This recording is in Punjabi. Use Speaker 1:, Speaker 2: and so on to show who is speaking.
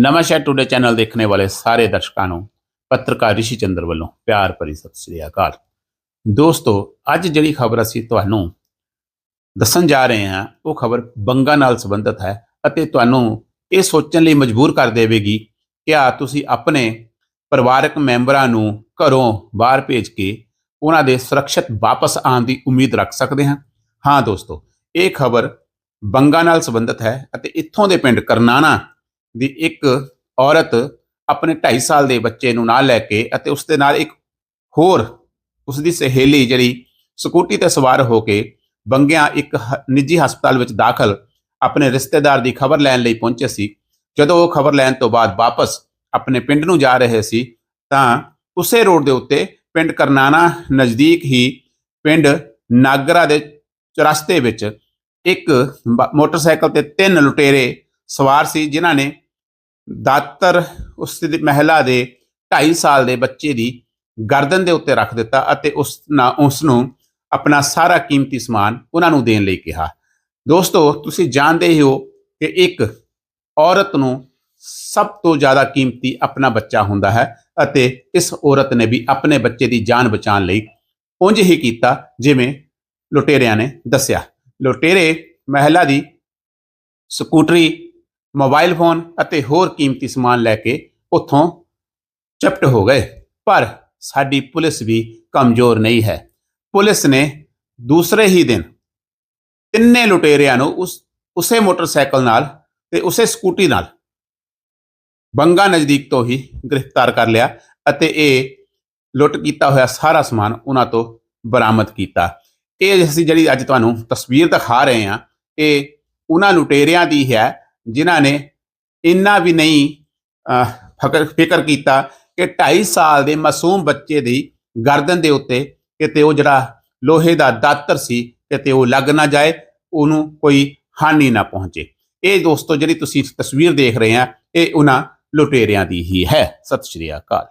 Speaker 1: ਨਵਾਂਸ਼ਹਿਰ ਟੂਡੇ ਚੈਨਲ ਦੇਖਣੇ ਵਾਲੇ ਸਾਰੇ ਦਰਸ਼ਕਾਂ ਨੂੰ ਪੱਤਰਕਾਰ ਰਿਸ਼ੀ ਚੰਦਰ ਵੱਲੋਂ ਪਿਆਰ ਭਰੀ ਸਤਿ ਸ੍ਰੀ ਅਕਾਲ। ਦੋਸਤੋ, ਅੱਜ ਜਿਹੜੀ ਖਬਰ ਅਸੀਂ ਤੁਹਾਨੂੰ ਦੱਸਣ ਜਾ ਰਹੇ ਹਾਂ, ਉਹ ਖਬਰ ਬੰਗਾ ਨਾਲ ਸੰਬੰਧਿਤ ਹੈ ਅਤੇ ਤੁਹਾਨੂੰ ਇਹ ਸੋਚਣ ਲਈ ਮਜਬੂਰ ਕਰ ਦੇਵੇਗੀ ਕਿ ਆ ਤੁਸੀਂ ਆਪਣੇ ਪਰਿਵਾਰਕ ਮੈਂਬਰਾਂ ਨੂੰ ਘਰੋਂ ਬਾਹਰ ਭੇਜ ਕੇ ਉਹਨਾਂ ਦੇ ਸੁਰੱਖਿਅਤ ਵਾਪਸ ਆਉਣ ਦੀ ਉਮੀਦ ਰੱਖ ਸਕਦੇ ਹਾਂ। ਹਾਂ ਦੋਸਤੋ, ਇਹ ਖਬਰ ਬੰਗਾ ਨਾਲ ਸੰਬੰਧਿਤ ਹੈ ਅਤੇ ਇੱਥੋਂ ਦੇ ਪਿੰਡ ਕਰਨਾਣਾ ਦੀ ਇੱਕ ਔਰਤ ਆਪਣੇ 2.5 ਸਾਲ ਦੇ ਬੱਚੇ ਨੂੰ ਨਾਲ ਲੈ ਕੇ ਅਤੇ ਉਸ ਦੇ ਨਾਲ ਇੱਕ ਹੋਰ ਉਸ ਦੀ ਸਹੇਲੀ ਜਿਹੜੀ ਸਕੂਟੀ ਤੇ ਸਵਾਰ ਹੋ ਕੇ ਬੰਗਿਆਂ ਇੱਕ ਨਿੱਜੀ ਹਸਪਤਾਲ ਵਿੱਚ ਦਾਖਲ ਆਪਣੇ ਰਿਸ਼ਤੇਦਾਰ ਦੀ ਖਬਰ ਲੈਣ ਲਈ ਪਹੁੰਚੇ ਸੀ। ਜਦੋਂ ਉਹ ਖਬਰ ਲੈਣ ਤੋਂ ਬਾਅਦ ਵਾਪਸ ਆਪਣੇ ਪਿੰਡ ਨੂੰ ਜਾ ਰਹੇ ਸੀ, ਤਾਂ ਉਸੇ ਰੋਡ ਦੇ ਉੱਤੇ ਪਿੰਡ ਕਰਨਾਨਾ ਨਜ਼ਦੀਕ ਹੀ ਪਿੰਡ ਨਾਗਰਾ ਦੇ ਚਰਸਤੇ ਵਿੱਚ ਇੱਕ ਮੋਟਰਸਾਈਕਲ ਤੇ ਤਿੰਨ ਲੁਟੇਰੇ ਸਵਾਰ ਸੀ, ਜਿਨ੍ਹਾਂ ਨੇ ਦਾਤਰ ਉਸ ਦੀ ਮਹਿਲਾ ਦੇ 2.5 ਸਾਲ ਦੇ ਬੱਚੇ ਦੀ ਗਰਦਨ ਦੇ ਉੱਤੇ ਰੱਖ ਦਿੱਤਾ ਅਤੇ ਉਸ ਨਾ, ਉਸ ਨੂੰ ਆਪਣਾ ਸਾਰਾ ਕੀਮਤੀ ਸਮਾਨ ਉਹਨਾਂ ਨੂੰ ਦੇਣ ਲਈ ਕਿਹਾ। ਦੋਸਤੋ, ਤੁਸੀਂ ਜਾਣਦੇ ਹੀ ਹੋ ਕਿ ਇੱਕ ਔਰਤ ਨੂੰ ਸਭ ਤੋਂ ਜ਼ਿਆਦਾ ਕੀਮਤੀ ਆਪਣਾ ਬੱਚਾ ਹੁੰਦਾ ਹੈ ਅਤੇ ਇਸ ਔਰਤ ਨੇ ਵੀ ਆਪਣੇ ਬੱਚੇ ਦੀ ਜਾਨ ਬਚਾਉਣ ਲਈ ਉਂਝ ਹੀ ਕੀਤਾ ਜਿਵੇਂ ਲੁਟੇਰਿਆਂ ਨੇ ਦੱਸਿਆ। ਲੁਟੇਰੇ ਮਹਿਲਾ ਦੀ ਸਕੂਟਰੀ ਮੋਬਾਈਲ ਫੋਨ ਅਤੇ ਹੋਰ ਕੀਮਤੀ ਸਮਾਨ ਲੈ ਕੇ ਉੱਥੋਂ ਚਪਟ ਹੋ ਗਏ। ਪਰ ਸਾਡੀ ਪੁਲਿਸ ਵੀ ਕਮਜ਼ੋਰ ਨਹੀਂ ਹੈ। ਪੁਲਿਸ ਨੇ ਦੂਸਰੇ ਹੀ ਦਿਨ ਤਿੰਨੇ ਲੁਟੇਰਿਆਂ ਨੂੰ ਉਸ, ਉਸੇ ਮੋਟਰਸਾਈਕਲ ਨਾਲ ਤੇ ਉਸੇ ਸਕੂਟੀ ਨਾਲ ਬੰਗਾ ਨਜ਼ਦੀਕ ਤੋਂ ਹੀ ਗ੍ਰਿਫਤਾਰ ਕਰ ਲਿਆ ਅਤੇ ਇਹ ਲੁੱਟ ਕੀਤਾ ਹੋਇਆ ਸਾਰਾ ਸਮਾਨ ਉਹਨਾਂ ਤੋਂ ਬਰਾਮਦ ਕੀਤਾ। ਇਹ ਅਸੀਂ ਜਿਹੜੀ ਅੱਜ ਤੁਹਾਨੂੰ ਤਸਵੀਰ ਦਿਖਾ ਰਹੇ ਹਾਂ, ਇਹ ਉਹਨਾਂ ਲੁਟੇਰਿਆਂ ਦੀ ਹੈ ਜਿਨ੍ਹਾਂ ਨੇ ਇੰਨਾ ਵੀ ਨਹੀਂ ਫਕਰ, ਫਿਕਰ ਕੀਤਾ ਕਿ 2.5 ਸਾਲ ਦੇ ਮਾਸੂਮ ਬੱਚੇ ਦੀ ਗਰਦਨ ਦੇ ਉੱਤੇ ਕਿਤੇ ਉਹ ਜਿਹੜਾ ਲੋਹੇ ਦਾ ਦਾਤਰ ਸੀ ਕਿਤੇ ਉਹ ਲੱਗ ਨਾ ਜਾਏ, ਉਹਨੂੰ ਕੋਈ ਹਾਨੀ ਨਾ ਪਹੁੰਚੇ। ਇਹ ਦੋਸਤੋ, ਜਿਹੜੀ ਤੁਸੀਂ ਤਸਵੀਰ ਦੇਖ ਰਹੇ ਆ, ਇਹ ਉਹਨਾਂ ਲੁਟੇਰਿਆਂ ਦੀ ਹੀ ਹੈ। ਸਤਿ ਸ਼੍ਰੀ ਅਕਾਲ।